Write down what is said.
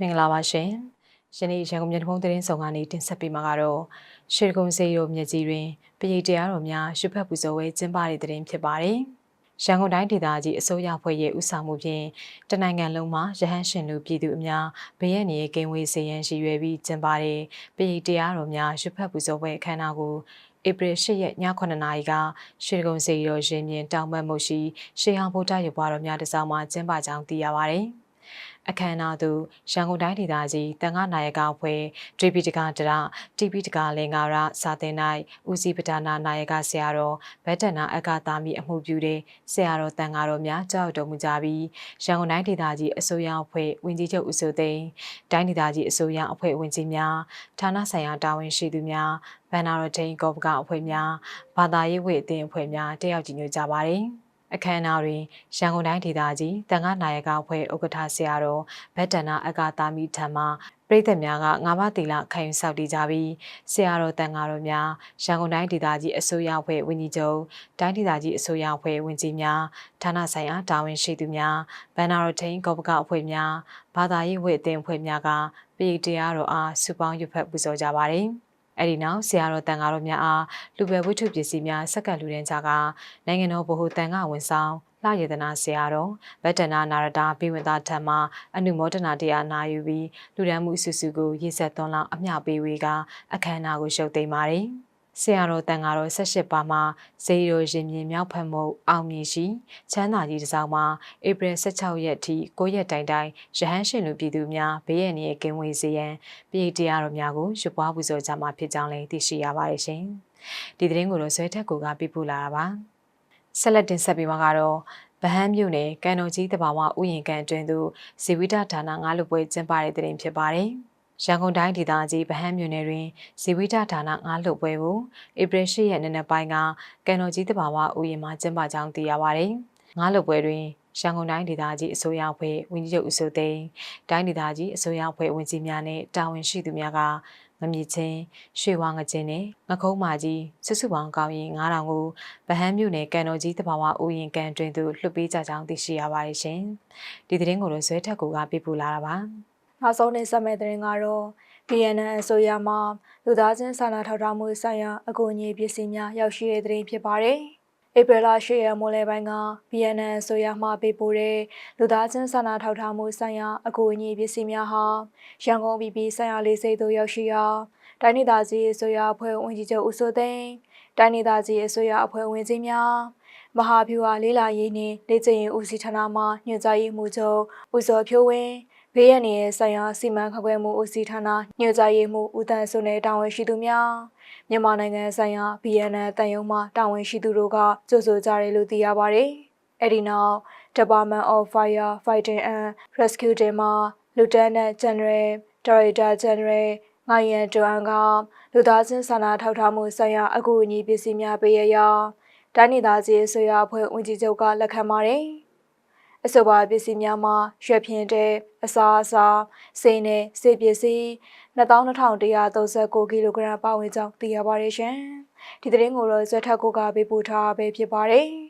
မင်္ဂလာပါရှင်။ယနေ့ရန်ကုန်မြို့ထုံးသတင်းဆောင်ကနေတင်ဆက်ပေးမှာကတော့ရွှေကုံစေရိုမြကြီးတွင်ပရိတ်တရားတော်များရွှေဖက်ပူဇော်ဝဲကျင်းပတဲ့သတင်းဖြစ်ပါတယ်။ရန်ကုန်တိုင်းဒေသကြီးအစိုးရဖွဲ့ရဲ့ဦးဆောင်မှုဖြင့်တနိုင်ငံလုံးမှာရဟန်းရှင်လူပြည်သူအများဘေးရန်နေကိန်းဝေးစေရန်ရှိရွယ်ပြီးကျင်းပတဲ့ပရိတ်တရားတော်များရွှေဖက်ပူဇော်ဝဲအခမ်းအနားကိုဧပြီ၈ရက်ည9:00နာရီကရွှေကုံစေရိုရင်မြင်တောင်ပတ်မှုရှိရှေးဟောင်းဗုဒ္ဓရုပ်ပွားတော်များတစောင်းမှာကျင်းပကြောင်းသိရပါတယ်။ အခမ်းအနားသို့ရန်ကုန်တိုင်းဒေသကြီးတန်ခါနာယကအဖွဲ့ဒြိပိတကဒရတိပိတကလင်္ကာရစာတင်၌ဦးစီးပဒါနာနာယကဆရာတော်ဗတ္တနာအကသာမီအမှုပြုတဲ့ဆရာတော်တန်ဃာတော်များကြောက်တော်မူကြပြီးရန်ကုန်တိုင်းဒေသကြီးအစိုးရအဖွဲ့ဝင်ကြီးချုပ်ဦးစိုးသိန်းတိုင်းဒေသကြီးအစိုးရအဖွဲ့ဝင်ကြီးများဌာနဆိုင်ရာတာဝန်ရှိသူများဗန္နာရတိန်ကောပကအဖွဲ့များဘာသာရေးဝေအသင်းအဖွဲ့များတက်ရောက်ကြည်ညိုကြပါတယ်။ အခမ်းအနားတွင်ရန်ကုန်တိုင်းဒေသကြီးတန်ခါနာယကအဖွဲ့ဥက္ကဋ္ဌဆရာတော်ဗတ္တနာအကတာမီထံမှပြည်သက်များကငါးပါးတီလာခံယူဆောက်တည်ကြပြီးဆရာတော်တန်ဃာတော်များရန်ကုန်တိုင်းဒေသကြီးအစိုးရအဖွဲ့ဝန်ကြီးချုပ်တိုင်းဒေသကြီးအစိုးရအဖွဲ့ဝန်ကြီးများဌာနဆိုင်ရာတာဝန်ရှိသူများဗန္နာတော်ထိန်ကောပကအဖွဲ့များဘာသာရေးဝေအသင်းအဖွဲ့များကပြည်တရားတော်အားစုပေါင်းရွတ်ဖက်ပူဇော်ကြပါတယ်။ အဲ့ဒီနောက်ဆရာတော်တန်ဃာတော်များအားလူပဲဝိထုပစ္စည်းများစက္ကန့်လူတန်းကြကနိုင်ငံတော်ဗဟိုတန်ဃာဝန်ဆောင်လာရတနာဆရာတော်ဗတ္တနာနာရတာဘိဝန္တာထံမှအနုမောဒနာတရားနာယူပြီးလူဒန်းမှုအစုစုကိုရည်ဆက်သွန်းလောက်အမျှပေးဝေကအခမ်းအနားကိုရှုပ်သိမ်းပါတယ်။ ဆရာတော်တန်ဃာတော်၁၈ပါးမှာဇေယိုရင်မြင်မြောက်ဖက်မှုအောင်မြင်ရှိချမ်းသာကြီးတစ်စောင်းမှာဧပြီ16ရက်ထိ9ရက်တိုင်တိုင်ရဟန်းရှင်လူပြည်သူများဘေးရန်ရဲ့ကင်းဝေးစေရန်ပြည်တရားတော်များကိုရွတ်ပွားပူဇော်ကြမှာဖြစ်ကြောင်းလည်းသိရှိရပါတယ်ရှင်။ဒီသတင်းကိုတော့ဇွဲထက်ကိုကပြပလာတာပါ။ဆက်လက်တင်ဆက်ပေးမှာကတော့ဗဟန်းမြို့နယ်ကန်တော်ကြီးတဘာဝဥယျာဉ်ကန်အတွင်းသို့ဇီဝိတဌာနငါးလူပွဲကျင်းပတဲ့တဲ့တင်ဖြစ်ပါတယ်။ ရန်ကုန်တိုင်းဒေသကြီးဗဟန်းမြို့နယ်တွင်ဇီဝိတဌာနငါးလှုပ်ပွဲကိုဧပြီ၈ရက်နေ့နက်ပိုင်းကကန်တော်ကြီးတဘာဝဥယျာဉ်မှာကျင်းပကြောင်းသိရပါတယ်။ငါးလှုပ်ပွဲတွင်ရန်ကုန်တိုင်းဒေသကြီးအစိုးရအဖွဲ့ဝန်ကြီးချုပ်ဦးစိုးသိန်းတိုင်းဒေသကြီးအစိုးရအဖွဲ့ဝန်ကြီးများနဲ့တာဝန်ရှိသူများကမမြင့်ချင်းရွှေဝါငကျင်းနဲ့ငခုံးမာကြီးစုစုပေါင်းကောင်းရင်9000ကိုဗဟန်းမြို့နယ်ကန်တော်ကြီးတဘာဝဥယျာဉ်ကန်တွင်သို့လွှတ်ပေးကြကြောင်းသိရှိရပါတယ်ရှင်။ဒီသတင်းကိုတော့ဇွဲထက်ကိုကပြပလာတာပါ။ နောက်ဆုံးနေဆက်မဲ့တဲ့ရင်ကတော့ BNN အစိုးရမှလူသားချင်းစာနာထောက်ထားမှုဆိုင်ရာအကူအညီပစ္စည်းများရောက်ရှိတဲ့တဲ့ရင်ဖြစ်ပါတယ်။ဧပြီလ10ရက်မိုးလယ်ပိုင်းက BNN အစိုးရမှပေးပို့တဲ့လူသားချင်းစာနာထောက်ထားမှုဆိုင်ရာအကူအညီပစ္စည်းများဟာရန်ကုန်ပြည်ပြည်ဆိုင်ရာလေးစိတ်သို့ရောက်ရှိရာတိုင်းဒေသကြီးအစိုးရအဖွဲ့ဝင်ကြီးချုပ်ဦးစိုးသိန်းတိုင်းဒေသကြီးအစိုးရအဖွဲ့ဝင်ကြီးများမဟာဗျူဟာလေးလာရေးနှင့်လေ့ကျင့်ရေးဦးစီးဌာနမှညွှန်ကြားရေးမှူးချုပ်ဦးစောဖြိုးဝင်း ဘေးရန်ရဲ့ဆိုင်ရာစီမံခန့်ခွဲမှုဦးစီးဌာနညွှန်ကြားရေးမှူးဦးတန်းစုနဲ့တာဝန်ရှိသူများမြန်မာနိုင်ငံဆိုင်ရာ BNN တန်ယုံမှတာဝန်ရှိသူတို့ကကြိုဆိုကြတယ်လို့သိရပါတယ်။အဲဒီနောက် Department of Fire Fighting and Rescue တင်မှာ Lieutenant General Director General ငိုင်ရန်တွန်ကလူသားချင်းစာနာထောက်ထားမှုဆိုင်ရာအကူအညီပစ္စည်းများပေးရရာတိုင်းဒေသကြီးအစိုးရအဖွဲ့ဝန်ကြီးချုပ်ကလက်ခံပါတယ်။ အဆိုပါပစ္စည်းများမှာရွက်ဖြင်းတဲ့အစာအစာစိန်နဲ့စေပစ္စည်း22,139ကီလိုဂရမ်ပါဝင်ကြောင်းသိရပါတယ်ရှင်။ဒီသတင်းကိုတော့ဇက်ထက်ကိုကပေးပို့ထားပဲဖြစ်ပါတယ်။